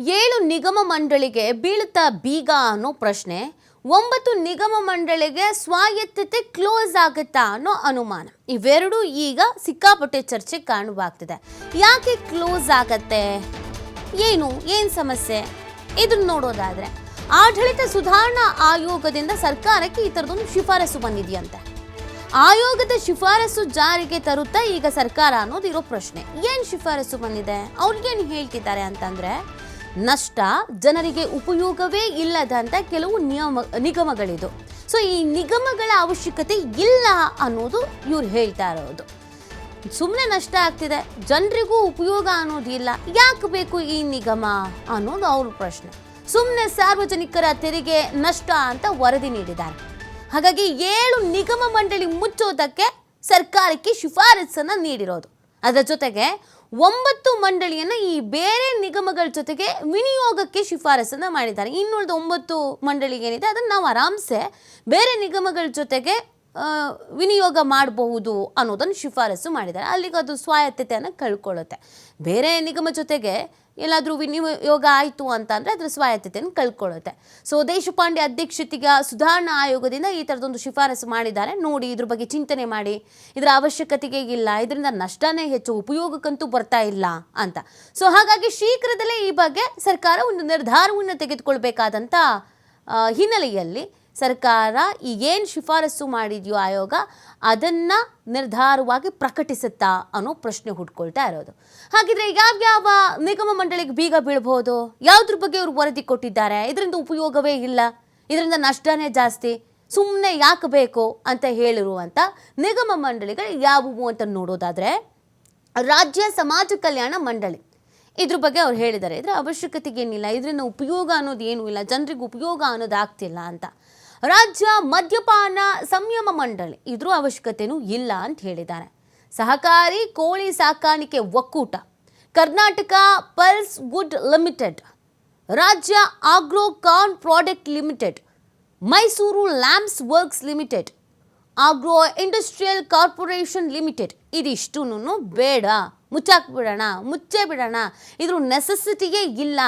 ಏಳು ನಿಗಮ ಮಂಡಳಿಗೆ ಬೀಳುತ್ತಾ ಬೀಗ ಅನ್ನೋ ಪ್ರಶ್ನೆ, ಒಂಬತ್ತು ನಿಗಮ ಮಂಡಳಿಗೆ ಸ್ವಾಯತ್ತತೆ ಕ್ಲೋಸ್ ಆಗುತ್ತಾ ಅನ್ನೋ ಅನುಮಾನ. ಇವೆರಡೂ ಈಗ ಸಿಕ್ಕಾಪಟ್ಟೆ ಚರ್ಚೆ ಕಾಣುವಾಗ್ತಿದೆ ಯಾಕೆ ಕ್ಲೋಸ್ ಆಗತ್ತೆ? ಏನು? ಏನು ಸಮಸ್ಯೆ? ಇದನ್ನ ನೋಡೋದಾದ್ರೆ, ಆಡಳಿತ ಸುಧಾರಣಾ ಆಯೋಗದಿಂದ ಸರ್ಕಾರಕ್ಕೆ ಈ ಥರದೊಂದು ಶಿಫಾರಸು ಬಂದಿದೆಯಂತೆ. ಆಯೋಗದ ಶಿಫಾರಸು ಜಾರಿಗೆ ತರುತ್ತಾ ಈಗ ಸರ್ಕಾರ ಅನ್ನೋದು ಇರೋ ಪ್ರಶ್ನೆ. ಏನು ಶಿಫಾರಸು ಬಂದಿದೆ? ಅವ್ರಿಗೇನು ಹೇಳ್ತಿದ್ದಾರೆ ಅಂತಂದ್ರೆ ನಷ್ಟ ಜನರಿಗೆ ಉಪಯೋಗವೇ ಇಲ್ಲದಂತ ಕೆಲವು ನಿಯಮ, ನಿಗಮಗಳಿದು. ಸೊ ಈ ನಿಗಮಗಳ ಅವಶ್ಯಕತೆ ಇಲ್ಲ ಅನ್ನೋದು ಇವ್ರು ಹೇಳ್ತಾ ಇರೋದು. ಸುಮ್ಮನೆ ನಷ್ಟ ಆಗ್ತಿದೆ, ಜನರಿಗೂ ಉಪಯೋಗ ಅನ್ನೋದಿಲ್ಲ ಯಾಕೆ ಬೇಕು ಈ ನಿಗಮ ಅನ್ನೋದು ಅವ್ರ ಪ್ರಶ್ನೆ. ಸುಮ್ಮನೆ ಸಾರ್ವಜನಿಕರ ತೆರಿಗೆ ನಷ್ಟ ಅಂತ ವರದಿ ನೀಡಿದ್ದಾರೆ. ಹಾಗಾಗಿ ಏಳು ನಿಗಮ ಮಂಡಳಿ ಮುಚ್ಚೋದಕ್ಕೆ ಸರ್ಕಾರಕ್ಕೆ ಶಿಫಾರಸನ್ನು ನೀಡಿರೋದು. ಅದರ ಜೊತೆಗೆ ಒಂಬತ್ತು ಮಂಡಳಿಯನ್ನ ಈ ಬೇರೆ ನಿಗಮಗಳ ಜೊತೆಗೆ ವಿನಿಯೋಗಕ್ಕೆ ಶಿಫಾರಸನ್ನ ಮಾಡಿದ್ದಾರೆ. ಇನ್ನುಳಿದ ಒಂಬತ್ತು ಮಂಡಳಿ ಏನಿದೆ, ಅದನ್ನು ನಾವು ಆರಾಮ್ಸೆ ಬೇರೆ ನಿಗಮಗಳ ಜೊತೆಗೆ ವಿನಿಯೋಗ ಮಾಡಬಹುದು ಅನ್ನೋದನ್ನು ಶಿಫಾರಸು ಮಾಡಿದ್ದಾರೆ. ಅಲ್ಲಿಗೆ ಅದು ಸ್ವಾಯತ್ತತೆಯನ್ನು ಕಳ್ಕೊಳ್ಳುತ್ತೆ. ಬೇರೆ ನಿಗಮ ಜೊತೆಗೆ ಎಲ್ಲಾದರೂ ವಿನಿಯೋಗ ಆಯಿತು ಅಂತಂದರೆ ಅದರ ಸ್ವಾಯತ್ತತೆಯನ್ನು ಕಳ್ಕೊಳ್ಳುತ್ತೆ. ಸೊ ದೇಶಪಾಂಡೆ ಅಧ್ಯಕ್ಷತೆಗೆ ಸುಧಾರಣಾ ಆಯೋಗದಿಂದ ಈ ಥರದೊಂದು ಶಿಫಾರಸು ಮಾಡಿದ್ದಾರೆ. ನೋಡಿ, ಇದ್ರ ಬಗ್ಗೆ ಚಿಂತನೆ ಮಾಡಿ. ಇದರ ಅವಶ್ಯಕತೆಗೆ ಇಲ್ಲ. ಇದರಿಂದ ನಷ್ಟನೇ ಹೆಚ್ಚು. ಉಪಯೋಗಕ್ಕಂತೂ ಬರ್ತಾ ಇಲ್ಲ ಅಂತ. ಸೊ ಹಾಗಾಗಿ ಶೀಘ್ರದಲ್ಲೇ ಈ ಬಗ್ಗೆ ಸರ್ಕಾರ ಒಂದು ನಿರ್ಧಾರವನ್ನು ತೆಗೆದುಕೊಳ್ಬೇಕಾದಂಥ ಹಿನ್ನೆಲೆಯಲ್ಲಿ ಸರ್ಕಾರ ಈಗೇನು ಶಿಫಾರಸು ಮಾಡಿದೆಯೋ ಆಯೋಗ, ಅದನ್ನು ನಿರ್ಧಾರವಾಗಿ ಪ್ರಕಟಿಸುತ್ತಾ ಅನ್ನೋ ಪ್ರಶ್ನೆ ಹುಟ್ಕೊಳ್ತಾ ಇರೋದು. ಹಾಗಿದ್ರೆ ಯಾವ್ಯಾವ ನಿಗಮ ಮಂಡಳಿಗೆ ಬೀಗ ಬೀಳ್ಬೋದು ಯಾವುದ್ರ ಬಗ್ಗೆ ಅವರು ವರದಿ ಕೊಟ್ಟಿದ್ದಾರೆ? ಇದರಿಂದ ಉಪಯೋಗವೇ ಇಲ್ಲ. ಇದರಿಂದ ನಷ್ಟನೇ ಜಾಸ್ತಿ. ಸುಮ್ಮನೆ ಯಾಕೆ ಬೇಕು ಅಂತ ಹೇಳಿರುವಂಥ ನಿಗಮ ಮಂಡಳಿಗಳು ಯಾವುವು ಅಂತ ನೋಡೋದಾದರೆ, ರಾಜ್ಯ ಸಮಾಜ ಕಲ್ಯಾಣ ಮಂಡಳಿ. ಇದ್ರ ಬಗ್ಗೆ ಅವ್ರು ಹೇಳಿದ್ದಾರೆ. ಇದ್ರ ಅವಶ್ಯಕತೆಗೇನಿಲ್ಲ. ಇದರಿಂದ ಉಪಯೋಗ ಅನ್ನೋದು ಏನೂ ಇಲ್ಲ. ಜನರಿಗೆ ಉಪಯೋಗ ಅನ್ನೋದು ಆಗ್ತಿಲ್ಲ ಅಂತ. ರಾಜ್ಯ ಮದ್ಯಪಾನ ಸಂಯಮ ಮಂಡಳಿ ಇದ್ರೂ ಅವಶ್ಯಕತೆನೂ ಇಲ್ಲ ಅಂತ ಹೇಳಿದ್ದಾರೆ. ಸಹಕಾರಿ ಕೋಳಿ ಸಾಕಾಣಿಕೆ ಒಕ್ಕೂಟ, ಕರ್ನಾಟಕ ಪಲ್ಸ್ ವುಡ್ ಲಿಮಿಟೆಡ್, ರಾಜ್ಯ agro corn product limited, Mysuru lamps works limited, agro industrial corporation limited ಇದಿಷ್ಟುನು ಬೇಡ. ಮುಚ್ಚಾಕ್ಬಿಡೋಣ, ಮುಚ್ಚೇ ಬಿಡೋಣ. ಇದ್ರ ನೆಸೆಸಿಟಿಯೇ ಇಲ್ಲ.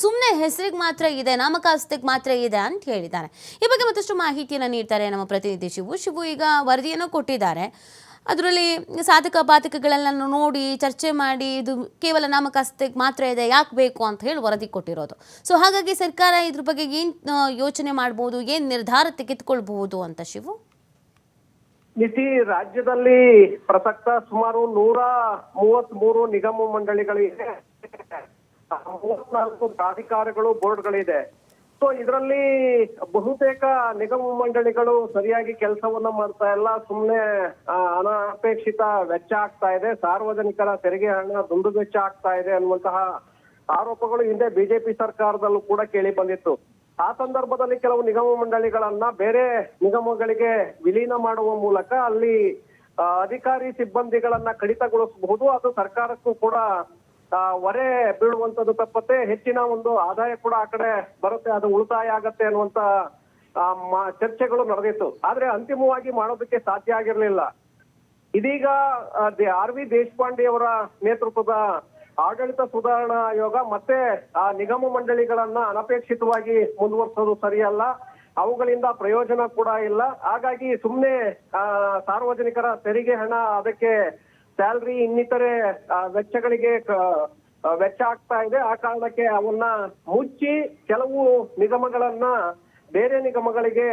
ಸುಮ್ಮನೆ ಹೆಸರಿಗೆ ಮಾತ್ರ ಇದೆ ನಾಮಕಾಸ್ತಕ್ಕೆ ಮಾತ್ರ ಇದೆ ಅಂತ ಹೇಳಿದ್ದಾರೆ. ಈ ಬಗ್ಗೆ ಮತ್ತಷ್ಟು ಮಾಹಿತಿಯನ್ನು ನೀಡ್ತಾರೆ ನಮ್ಮ ಪ್ರತಿನಿಧಿ ಶಿವು. ಶಿವು ಈಗ ವರದಿಯನ್ನು ಕೊಟ್ಟಿದ್ದಾರೆ. ಅದರಲ್ಲಿ ಸಾಧಕ ಬಾಧಕಗಳೆಲ್ಲ ನೋಡಿ ಚರ್ಚೆ ಮಾಡಿ ಇದು ಕೇವಲ ನಾಮಕಾಸ್ತಕ್ಕೆ ಮಾತ್ರ ಇದೆ, ಯಾಕೆ ಬೇಕು ಅಂತ ಹೇಳಿ ವರದಿ ಕೊಟ್ಟಿರೋದು. ಸೊ ಹಾಗಾಗಿ ಸರ್ಕಾರ ಇದ್ರ ಬಗ್ಗೆ ಏನು ಯೋಚನೆ ಮಾಡ್ಬೋದು, ಏನು ನಿರ್ಧಾರ ತೆಗೆದುಕೊಳ್ಬಹುದು ಅಂತ ಶಿವು? ನಿತಿ ರಾಜ್ಯದಲ್ಲಿ ಪ್ರಸಕ್ತ ಸುಮಾರು ನೂರ ಮೂವತ್ತ್ ಮೂರು ನಿಗಮ ಮಂಡಳಿಗಳಿವೆ ಮೂವತ್ನಾಲ್ಕು ಪ್ರಾಧಿಕಾರಗಳು, ಬೋರ್ಡ್ಗಳಿದೆ. ಸೊ ಇದರಲ್ಲಿ ಬಹುತೇಕ ನಿಗಮ ಮಂಡಳಿಗಳು ಸರಿಯಾಗಿ ಕೆಲಸವನ್ನ ಮಾಡ್ತಾ ಇಲ್ಲ. ಸುಮ್ಮನೆ ಅನಪೇಕ್ಷಿತ ವೆಚ್ಚ ಆಗ್ತಾ ಇದೆ. ಸಾರ್ವಜನಿಕರ ತೆರಿಗೆ ಹಣ ದುಂಡು ವೆಚ್ಚ ಆಗ್ತಾ ಇದೆ ಅನ್ನುವಂತಹ ಆರೋಪಗಳು ಹಿಂದೆ ಬಿಜೆಪಿ ಸರ್ಕಾರದಲ್ಲೂ ಕೂಡ ಕೇಳಿ ಬಂದಿತ್ತು. ಆ ಸಂದರ್ಭದಲ್ಲಿ ಕೆಲವು ನಿಗಮ ಮಂಡಳಿಗಳನ್ನ ಬೇರೆ ನಿಗಮಗಳಿಗೆ ವಿಲೀನ ಮಾಡುವ ಮೂಲಕ ಅಲ್ಲಿ ಅಧಿಕಾರಿ ಸಿಬ್ಬಂದಿಗಳನ್ನ ಕಡಿತಗೊಳಿಸಬಹುದು. ಅದು ಸರ್ಕಾರಕ್ಕೂ ಕೂಡ ಹೊರೆ ಬೀಳುವಂತದ್ದು ತಪ್ಪತ್ತೆ, ಹೆಚ್ಚಿನ ಒಂದು ಆದಾಯ ಕೂಡ ಆ ಕಡೆ ಬರುತ್ತೆ, ಅದು ಉಳಿತಾಯ ಆಗತ್ತೆ ಅನ್ನುವಂತ ಚರ್ಚೆಗಳು ನಡೆದಿತ್ತು. ಆದ್ರೆ ಅಂತಿಮವಾಗಿ ಮಾಡೋದಕ್ಕೆ ಸಾಧ್ಯ ಆಗಿರ್ಲಿಲ್ಲ. ಇದೀಗ ಆರ್ ವಿ ದೇಶಪಾಂಡೆ ಅವರ ನೇತೃತ್ವದ ಆಡಳಿತ ಸುಧಾರಣಾ ಆಯೋಗ ಮತ್ತೆ, ಆ, ನಿಗಮ ಮಂಡಳಿಗಳನ್ನ ಅನಪೇಕ್ಷಿತವಾಗಿ ಮುಂದುವರಿಸೋದು ಸರಿಯಲ್ಲ. ಅವುಗಳಿಂದ ಪ್ರಯೋಜನ ಕೂಡ ಇಲ್ಲ. ಹಾಗಾಗಿ ಸುಮ್ಮನೆ ಸಾರ್ವಜನಿಕರ ತೆರಿಗೆ ಹಣ ಅದಕ್ಕೆ ಸ್ಯಾಲ್ರಿ ಇನ್ನಿತರೆ ವೆಚ್ಚಗಳಿಗೆ ವೆಚ್ಚ ಆಗ್ತಾ ಇದೆ. ಆ ಕಾರಣಕ್ಕೆ ಅವನ್ನ ಮುಚ್ಚಿ ಕೆಲವು ನಿಗಮಗಳನ್ನ ಬೇರೆ ನಿಗಮಗಳಿಗೆ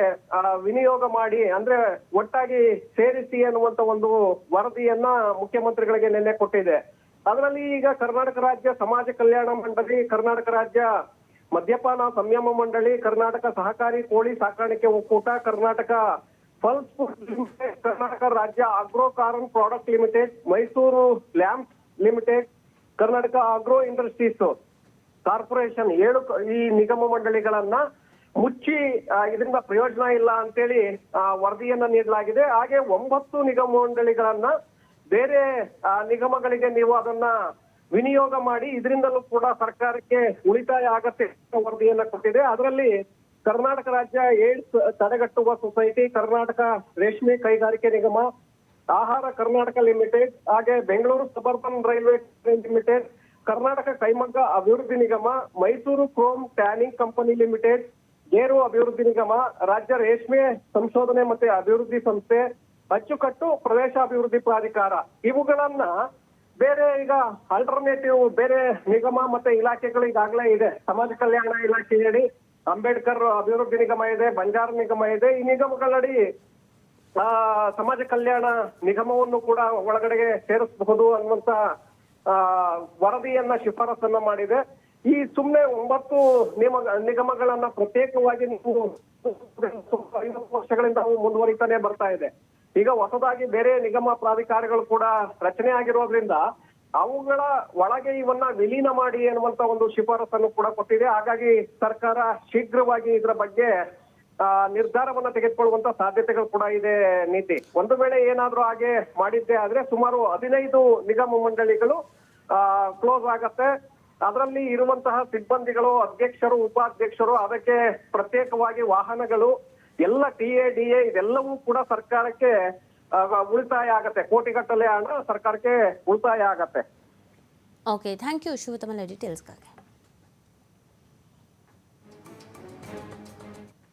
ವಿನಿಯೋಗ ಮಾಡಿ, ಅಂದ್ರೆ ಒಟ್ಟಾಗಿ ಸೇರಿಸಿ ಅನ್ನುವಂತ ಒಂದು ವರದಿಯನ್ನ ಮುಖ್ಯಮಂತ್ರಿಗಳಿಗೆ ನಿನ್ನೆ ಕೊಟ್ಟಿದೆ. ಅದರಲ್ಲಿ ಈಗ ಕರ್ನಾಟಕ ರಾಜ್ಯ ಸಮಾಜ ಕಲ್ಯಾಣ ಮಂಡಳಿ, ಕರ್ನಾಟಕ ರಾಜ್ಯ ಮದ್ಯಪಾನ ಸಂಯಮ ಮಂಡಳಿ, ಕರ್ನಾಟಕ ಸಹಕಾರಿ ಕೋಳಿ ಸಾಕಾಣಿಕೆ ಒಕ್ಕೂಟ, Karnataka pulse food limited Karnataka ರಾಜ್ಯ agro corn product limited, Mysuru lamp limited, Karnataka agro industries corporation ಏಳು ಈ ನಿಗಮ ಮಂಡಳಿಗಳನ್ನ ಮುಚ್ಚಿ ಇದರಿಂದ ಪ್ರಯೋಜನ ಇಲ್ಲ ಅಂತೇಳಿ ವರದಿಯನ್ನ ನೀಡಲಾಗಿದೆ. ಹಾಗೆ ಒಂಬತ್ತು ನಿಗಮ ಮಂಡಳಿಗಳನ್ನ ಬೇರೆ ನಿಗಮಗಳಿಗೆ ನೀವು ಅದನ್ನ ವಿನಿಯೋಗ ಮಾಡಿ, ಇದರಿಂದಲೂ ಕೂಡ ಸರ್ಕಾರಕ್ಕೆ ಉಳಿತಾಯ ಆಗತ್ತೆ ವರದಿಯನ್ನ ಕೊಟ್ಟಿದೆ. ಅದರಲ್ಲಿ ಕರ್ನಾಟಕ ರಾಜ್ಯ ಏಡ್ಸ್ ತಡೆಗಟ್ಟುವ ಸೊಸೈಟಿ, ಕರ್ನಾಟಕ ರೇಷ್ಮೆ ಕೈಗಾರಿಕೆ ನಿಗಮ, ಆಹಾರ ಕರ್ನಾಟಕ ಲಿಮಿಟೆಡ್, ಹಾಗೆ Bengaluru suburban railway limited, Karnataka ಕೈಮಗ್ಗ ಅಭಿವೃದ್ಧಿ ನಿಗಮ, Mysuru chrome tanning company limited, ಗೇರು ಅಭಿವೃದ್ಧಿ ನಿಗಮ, ರಾಜ್ಯ ರೇಷ್ಮೆ ಸಂಶೋಧನೆ ಮತ್ತೆ ಅಭಿವೃದ್ಧಿ ಸಂಸ್ಥೆ, ಅಚ್ಚುಕಟ್ಟು ಪ್ರದೇಶಾಭಿವೃದ್ಧಿ ಪ್ರಾಧಿಕಾರ. ಇವುಗಳನ್ನ ಬೇರೆ ಈಗ ಆಲ್ಟರ್ನೇಟಿವ್ ಬೇರೆ ನಿಗಮ ಮತ್ತೆ ಇಲಾಖೆಗಳು ಈಗಾಗಲೇ ಇದೆ. ಸಮಾಜ ಕಲ್ಯಾಣ ಇಲಾಖೆ ಹೇಳಿ ಅಂಬೇಡ್ಕರ್ ಅಭಿವೃದ್ಧಿ ನಿಗಮ ಇದೆ, ಬಂಜಾರ ನಿಗಮ ಇದೆ, ಈ ನಿಗಮಗಳಡಿ, ಆ, ಸಮಾಜ ಕಲ್ಯಾಣ ನಿಗಮವನ್ನು ಕೂಡ ಒಳಗಡೆಗೆ ಸೇರಿಸಬಹುದು ಅನ್ನುವಂತ, ಆ, ವರದಿಯನ್ನ ಶಿಫಾರಸನ್ನ ಮಾಡಿದೆ. ಈ ಸುಮ್ನೆ ಒಂಬತ್ತು ನಿಯಮ ನಿಗಮಗಳನ್ನ ಪ್ರತ್ಯೇಕವಾಗಿ ವರ್ಷಗಳಿಂದ ಮುಂದುವರಿತಾನೆ ಬರ್ತಾ ಇದೆ. ಈಗ ಹೊಸದಾಗಿ ಬೇರೆ ನಿಗಮ ಪ್ರಾಧಿಕಾರಗಳು ಕೂಡ ರಚನೆ ಆಗಿರೋದ್ರಿಂದ ಅವುಗಳ ಒಳಗೆ ಇವನ್ನ ವಿಲೀನ ಮಾಡಿ ಎನ್ನುವಂತ ಒಂದು ಶಿಫಾರಸನ್ನು ಕೂಡ ಕೊಟ್ಟಿದೆ. ಹಾಗಾಗಿ ಸರ್ಕಾರ ಶೀಘ್ರವಾಗಿ ಇದರ ಬಗ್ಗೆ ನಿರ್ಧಾರವನ್ನ ತೆಗೆದುಕೊಳ್ಳುವಂತ ಸಾಧ್ಯತೆಗಳು ಕೂಡ ಇದೆ ನೀತಿ ಒಂದು ವೇಳೆ ಏನಾದ್ರೂ ಹಾಗೆ ಮಾಡಿದ್ದೆ ಆದ್ರೆ ಸುಮಾರು ಹದಿನೈದು ನಿಗಮ ಮಂಡಳಿಗಳು ಕ್ಲೋಸ್ ಆಗತ್ತೆ. ಅದರಲ್ಲಿ ಇರುವಂತಹ ಸಿಬ್ಬಂದಿಗಳು, ಅಧ್ಯಕ್ಷರು, ಉಪಾಧ್ಯಕ್ಷರು, ಅದಕ್ಕೆ ಪ್ರತ್ಯೇಕವಾಗಿ ವಾಹನಗಳು, ಎಲ್ಲ ಟಿ ಎ, ಡಿ ಎ ಇದೆಲ್ಲವೂ ಕೂಡ ಸರ್ಕಾರಕ್ಕೆ ಉಳಿತಾಯ ಆಗತ್ತೆ. ಕೋಟಿಗಟ್ಟಲೆ ಹಣ ಸರ್ಕಾರಕ್ಕೆ ಉಳಿತಾಯ ಆಗತ್ತೆ. ಓಕೆ ಥ್ಯಾಂಕ್ ಯು ಶಿವತಮಲ ಡೀಟೇಲ್ಸ್ಗಾಗಿ